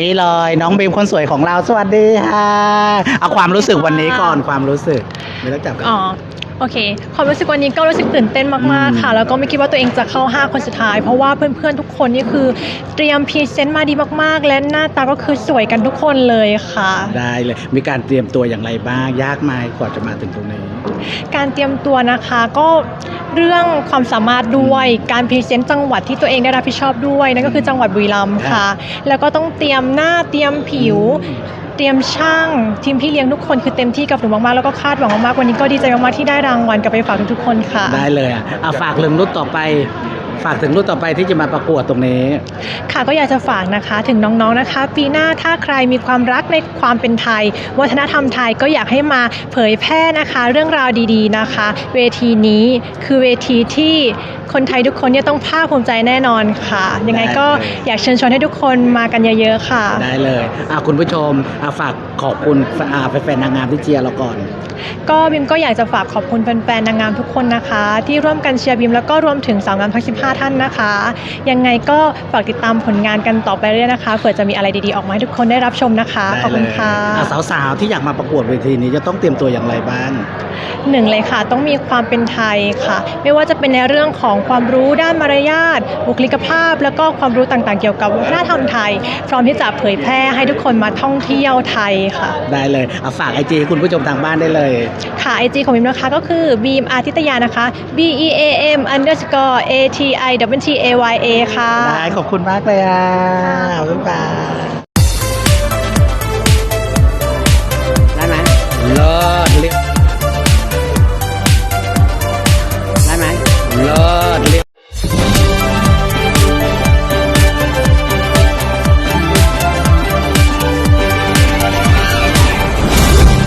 นี่เลย น้องบีมคนสวยของเราสวัสดีค่ะเอาความรู้สึกวันนี้ก่อนความรู้สึกไม่ต้องจับกัน อ๋อโอเคความรู้สึกวันนี้ก็รู้สึกตื่นเต้นมากอืมๆค่ะ แล้วก็ไม่คิดว่าตัวเองจะเข้า 5 คนสุดท้าย เพราะว่าเพื่อนๆทุกคนนี่คือเตรียมพรีเซนต์มาดีมากๆ และหน้าตาก็คือสวยกันทุกคนเลยค่ะ ได้เลย มีการเตรียมตัวอย่างไรบ้าง ยากไหมกว่าจะมาถึงตรงนี้ การเตรียมตัวนะคะก็ เรื่องความสามารถด้วยการพรีเซนต์จังหวัดที่ตัวเองได้รับผิดชอบด้วยนั่นก็คือจังหวัดบุรีรัมย์ค่ะ แล้วก็ต้องเตรียมหน้าเตรียมผิวเตรียมช่างทีมพี่เลี้ยงทุกคนคือเต็มที่กับหนูมากๆแล้วก็คาดหวังมากๆวันนี้ก็ดีใจมากๆที่ได้รางวัลกลับไปฝากทุกๆคนค่ะ ได้เลยอะฝากถึงรุ่นต่อไป ฝากถึงรุ่นต่อไปที่จะมาประกวดตรงนี้ ค่ะก็อยากจะฝากนะคะถึงน้องๆนะคะ ปีหน้าถ้าใครมีความรักในความเป็นไทย วัฒนธรรมไทยก็อยากให้มาเผยแพร่นะคะ เรื่องราวดีๆนะคะ เวทีนี้คือเวทีที่คนไทยทุกคนเนี่ยต้องภาคภูมิใจแน่นอนค่ะ ยังไงก็ได้เลยอยากเชิญชวนให้ทุกคนมากันเยอะๆค่ะ ได้เลยอะคุณผู้ชมอะฝากขอบคุณอ่าแฟนๆนางงามที่เชียร์เราก่อน ก็บิมก็อยากจะฝากขอบคุณแฟนๆนางงามทุกคนนะคะ ที่ร่วมกันเชียร์บิมแล้วก็รวมถึงสาวงามทั้ง15ท่านนะคะ ยังไงก็ฝากติดตามผลงานกันต่อไปเรื่อยๆนะคะเผื่อจะมีอะไรดีๆออกมาให้ทุกคนได้รับชมนะคะ ขอบคุณค่ะได้เลยอ่สาวๆที่อยากมาประกวดเวทีนี้จะต้องเตรียมตัวอย่างไรบ้าง หนึ่งเลยค่ะ ต้องมีความเป็นไทยค่ะ ไม่ว่าจะเป็นในเรื่องของความรู้ด้านมารยาทบุคลิกภาพ แล้วก็ความรู้ต่างๆ เกี่ยวกับวัฒนธรรมไทย พร้อมที่จะเผยแพร่ให้ทุกคนมาท่องเที่ยวไทยค่ะ ได้เลยเอาฝากไอจีคุณผู้ชมทางบ้านได้เลย ค่ะไอจีของบิมนะคะก็คือบีมอาทิตยานะคะ B E A M underscore A T I W T A Y A ค่ะ ได้ขอบคุณมากเลยอะบ๊ายบาย